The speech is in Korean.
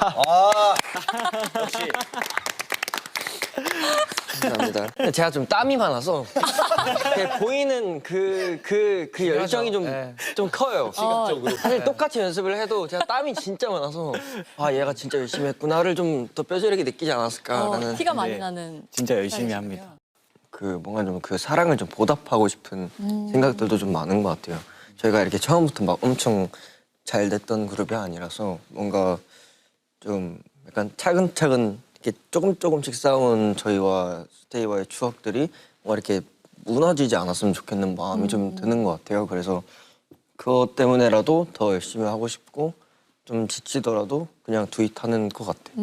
아 역시 감사합니다. 제가 좀 땀이 많아서 보이는 그그 그 열정이 좀 좀 커요. 시각적으로. 사실 똑같이 연습을 해도 제가 땀이 진짜 많아서 아 얘가 진짜 열심히 했구나를 좀 더 뼈저리게 느끼지 어, 않았을까라는 티가 많이 네. 나는. 진짜 열심히 합니다. 그 뭔가 좀 그 사랑을 좀 보답하고 싶은 생각들도 좀 많은 것 같아요. 저희가 이렇게 처음부터 막 엄청 잘 됐던 그룹이 아니라서 뭔가 좀 약간 차근차근 이렇게 조금 조금씩 쌓아온 저희와 스테이와의 추억들이 뭔가 이렇게 무너지지 않았으면 좋겠는 마음이 좀 드는 것 같아요. 그래서 그것 때문에라도 더 열심히 하고 싶고 좀 지치더라도 그냥 두잇하는 것 같아요.